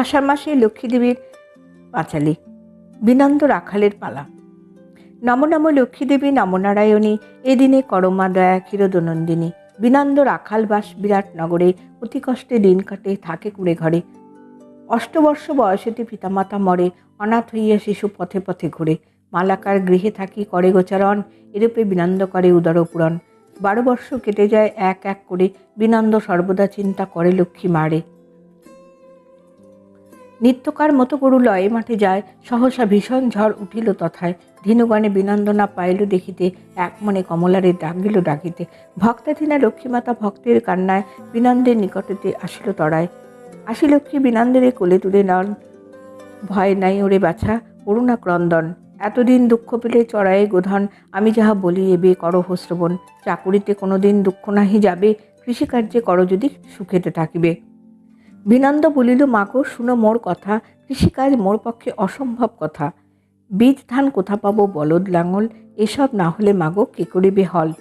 আষাঢ় মাসে লক্ষ্মীদেবীর পাঁচালি, বিনন্দ রাখালের পালা। নম নম লক্ষ্মীদেবী নমনারায়ণী এদিনে করমা, দয়া ক্ষীরদনন্দিনী বিনন্দ রাখাল বাস বিরাট নগরে, অতি কষ্টে দিন কাটে, থাকে কুড়ে ঘরে। অষ্টবর্ষ বয়সেতে পিতামাতা মরে, অনাথ হইয়া শিশু পথে পথে ঘুরে। মালাকার গৃহে থাকি, করে গোচারণ, এরূপে বিনন্দ করে উদর পূরণ। বারো বর্ষ কেটে যায় এক এক করে, বিনন্দ সর্বদা চিন্তা করে লক্ষ্মী মারে। নিত্যকার মতো গরু লয়ে মাঠে যায়। সহসা ভীষণ ঝড় উঠিল তথায়। ধীনুগণে বিনন্দনা পাইল দেখিতে। এক মনে কমলারে ডাকিল ডাকিতে। ভক্তাধীনা লক্ষ্মীমাতা ভক্তের কান্নায় বিনন্দের নিকটেতে আসিল তরায়। আসি লক্ষ্মী, বিনন্দের কোলে তুলে নন। ভয় নাই ওরে বাছা, করুণা ক্রন্দন। এতদিন দুঃখ পেলে চড়ায়ে গোধন। আমি যাহা বলি এবে করহ শ্রবণ। চাকুরিতে কোনোদিন দুঃখ নাহি যাবে। কৃষিকার্যে করো যদি সুখেতে থাকিবে। বিনন্দ বলিল মাগো শুনো মোর কথা। কৃষিকাজ মোর পক্ষে অসম্ভব কথা। বীজ, ধান কোথা পাবো বলদ লাঙল? এসব না হলে মাগো কে করিবে হল?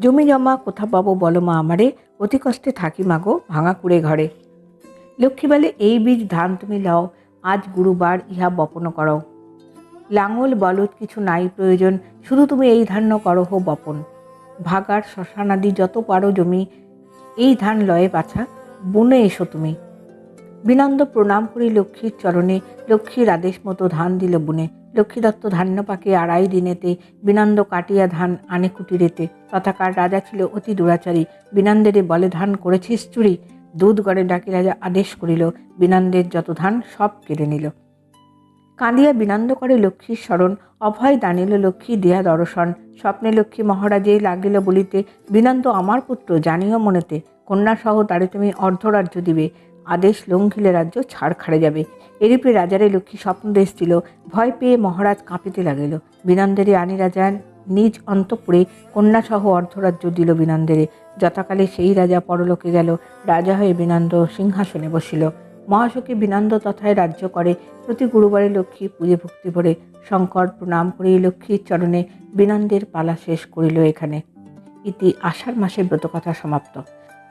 জমি জমা কোথা পাবো বলো মা আমারে? অতি কষ্টে থাকি মাগো ভাঙা কুড়ে ঘরে। লক্ষ্মী বলে, এই বীজ, ধান তুমি লও, আজ গুরুবার ইহা বপন করো। লাঙল, বলদ কিছু নাই প্রয়োজন, শুধু তুমি এই ধান্য করো হো বপন। ভাগার শ্মশানাদি যত পারো জমি, এই ধান লয়ে পাছা বনে এসো তুমি। বিনন্দ প্রণাম করি লক্ষ্মীর চরণে। লক্ষ্মীর আদেশ মতো ধান দিল বুনে। লক্ষ্মী দত্ত ধান্য পাকে আড়াই দিনেতে। বিনন্দ কাটিয়া ধান আনে কুটিরেতে। তথাকার রাজা ছিল অতি দুরাচারী। বিনন্দেরে বলে ধান করেছিস চুরি? দুধ গড়ে ডাকি রাজা আদেশ করিল, বিনন্দের যত ধান সব কেড়ে নিল। কাঁদিয়া বিনন্দ করে লক্ষ্মীর স্মরণ অভয় দানিল লক্ষ্মী দেয়া দর্শন। স্বপ্নে লক্ষ্মী মহারাজে লাগিল বলিতে, বিনন্দ আমার পুত্র জানিও মনেতে। কন্যাসহ তারে অর্ধরাজ্য দিবে। আদেশ লঙ্ঘিলে রাজ্য ছাড় খাড়ে যাবে। এরূপে রাজারে লক্ষ্মী স্বপ্ন দিয়েছিল ভয় পেয়ে মহারাজ কাঁপিতে লাগিল। বিনন্দেরে আনি রাজা নিজ অন্তপুরে কন্যাসহ অর্ধরাজ্য দিল বিনন্দেরে। যথাকালে সেই রাজা পরলোকে গেল। রাজা হয়ে বিনন্দ সিংহাসনে বসিল। মহাশোকে বিনন্দ তথায় রাজ্য করে। প্রতি গুরুবারে লক্ষ্মী পুজো ভক্তি ভরে শঙ্কর প্রণাম করে লক্ষ্মীর চরণে বিনন্দের পালা শেষ করিল এখানে। ইতি আষাঢ় মাসের ব্রতকথা সমাপ্ত।